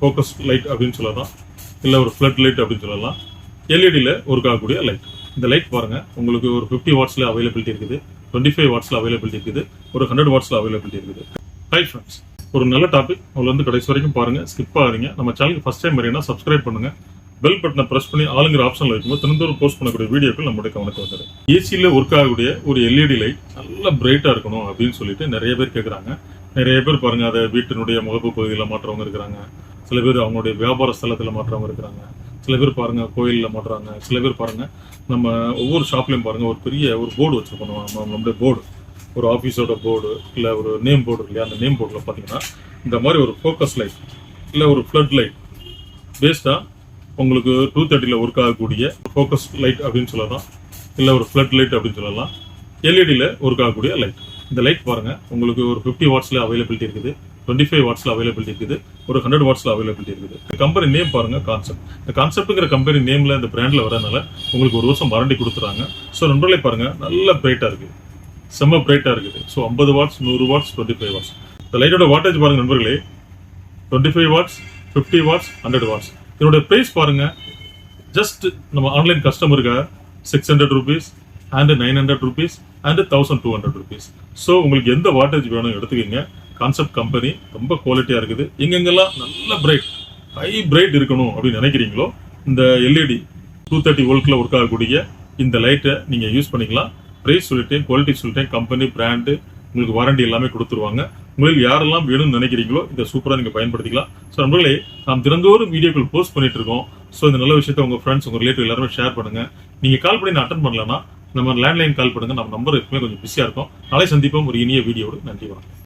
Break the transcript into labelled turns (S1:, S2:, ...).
S1: Focus light அப்படின்னு சொல்லலாம். இல்லை ஒரு ஃப்ளட் லைட் அப்படின்னு சொல்லலாம். எல்இடியில் ஒர்க் ஆகக்கூடிய லைட் இந்த லைட் பாருங்கள் உங்களுக்கு ஒரு ஃபிஃப்டி வாட்ஸில் அவைலபிலிட்டி இருக்குது. டுவெண்ட்டி ஃபைவ் வாட்ஸில் அவைலபிலிட்டி இருக்குது. ஒரு ஹண்ட்ரட் வாட்ஸில் அவைலபிலிட்டி இருக்குது. ரைட் ஃப்ரெண்ட்ஸ் ஒரு நல்ல டாபிக் அதில் வந்து கடைசி வரைக்கும் பாருங்கள் ஸ்கிப் ஆகிறீங்க நம்ம சேனலுக்கு ஃபஸ்ட் டைம் வரீங்கன்னா சப்ஸ்கிரைப் பண்ணுங்க. பெல் பட்டனை ப்ரெஸ் பண்ணி ஆளுங்கிற ஆப்ஷனில் இருக்கும்போது தினந்தோறும் போஸ்ட் பண்ணக்கூடிய வீடியோக்கள் நம்மளுடைய கவனத்தை வந்துடும். ஏசியில் ஒர்க் ஆகக்கூடிய ஒரு எல்இடி லைட் நல்லா பிரைட்டாக இருக்கணும் அப்படின்னு சொல்லிட்டு நிறைய பேர் கேட்குறாங்க நிறைய பேர் பாருங்கள் அதை வீட்டினுடைய முகப்பு பகுதியில் மாற்றவங்க இருக்கிறாங்க. சில பேர் அவங்களுடைய வியாபார ஸ்தலத்தில் மாற்றவங்க இருக்கிறாங்க. சில பேர் பாருங்கள் கோயிலில் மாட்டுறாங்க சில பேர் பாருங்கள் நம்ம ஒவ்வொரு ஷாப்லேயும் பாருங்கள் ஒரு பெரிய ஒரு போர்டு வச்சிருக்கோம் நம்ம நம்மளுடைய போர்டு. ஒரு ஆஃபீஸோட போர்டு இல்லை ஒரு நேம் போர்டு இல்லையா அந்த நேம் போர்டில் பார்த்தீங்கன்னா இந்த மாதிரி ஒரு ஃபோக்கஸ் லைட் இல்லை ஒரு ஃப்ளட் லைட் பேஸ்டாக உங்களுக்கு டூ தேர்ட்டியில் ஒர்க் ஆகக்கூடிய ஃபோக்கஸ் லைட் அப்படின்னு சொல்லலாம். இல்லை ஒரு ஃப்ளட் லைட் அப்படின்னு சொல்லலாம். எல்இடியில் ஒர்க் ஆகக்கூடிய லைட் இந்த லைட் பாருங்கள் உங்களுக்கு ஒரு ஃபிஃப்டி வாட்ஸில் அவைலபிலிட்டி இருக்குது. டுவெண்ட்டி ஃபைவ் வாட்ஸில் அவைலபிலிட்டி இருக்குது ஒரு ஹண்ட்ரட் வாட்ஸில் அவைலபிலிட்டி இருக்குது. இந்த கம்பெனி நேம் பாருங்க கான்செப்ட் இந்த கான்செப்ட்டுங்கிற கம்பெனி நேமில் இந்த பிராண்டில் வரதுனால உங்களுக்கு ஒரு வருஷம் வாரண்டி கொடுத்துறாங்க ஸோ நண்பர்களே பாருங்க நல்ல பிரைட்டாக இருக்குது செம்ம பிரைட்டாக இருக்குது. ஸோ ஐம்பது வாட்ஸ் நூறு வாட்ஸ் டுவெண்ட்டி ஃபைவ் வாட்ஸ் இந்த லைட்டோட வாட்டேஜ் பாருங்க நண்பர்களே. Twenty five watts fifty watts hundred watts இதனுடைய ப்ரைஸ் பாருங்க ஜஸ்ட் நம்ம ஆன்லைன் கஸ்டமருக்கு six hundred rupees and nine hundred rupees and thousand two hundred rupees so உங்களுக்கு எந்த வாட்டேஜ் வேணும் எடுத்துக்கிங்க. கான்செப்ட் கம்பெனி ரொம்ப குவாலிட்டியாக இருக்குது. எங்கெங்கெல்லாம் நல்ல பிரைட் ஹை பிரைட் இருக்கணும் அப்படின்னு நினைக்கிறீங்களோ இந்த எல்இடி டூ தேர்ட்டி வோல்ட்டில் ஒர்க் ஆகக்கூடிய இந்த லைட்டை நீங்கள் யூஸ் பண்ணிக்கலாம். ப்ரைஸ் சொல்லிட்டேன் குவாலிட்டி சொல்லிட்டேன் கம்பெனி பிராண்டு உங்களுக்கு வாரண்டி எல்லாமே கொடுத்துருவாங்க. உங்களுக்கு யாரெல்லாம் வேணும்னு நினைக்கிறீங்களோ இதை சூப்பராக நீங்கள் பயன்படுத்திக்கலாம். ஸோ நண்பர்களே நாம் தினந்தோறும் வீடியோக்கள் போஸ்ட் பண்ணிட்டு இருக்கோம். ஸோ இந்த நல்ல விஷயத்தை உங்கள் ஃப்ரெண்ட்ஸ் உங்கள் ரிலேட்டிவ் எல்லாருமே ஷேர் பண்ணுங்க. நீங்கள் கால் பண்ணி நான் அட்டன் பண்ணலன்னா நம்ம லேண்ட்லைன் கால் பண்ணுங்கள் நம்ம நம்பர் எப்பவுமே கொஞ்சம் பிஸியாக இருக்கும். நாளை சந்திப்போம். ஒரு இனிய வீடியோடு நன்றி வணக்கம்.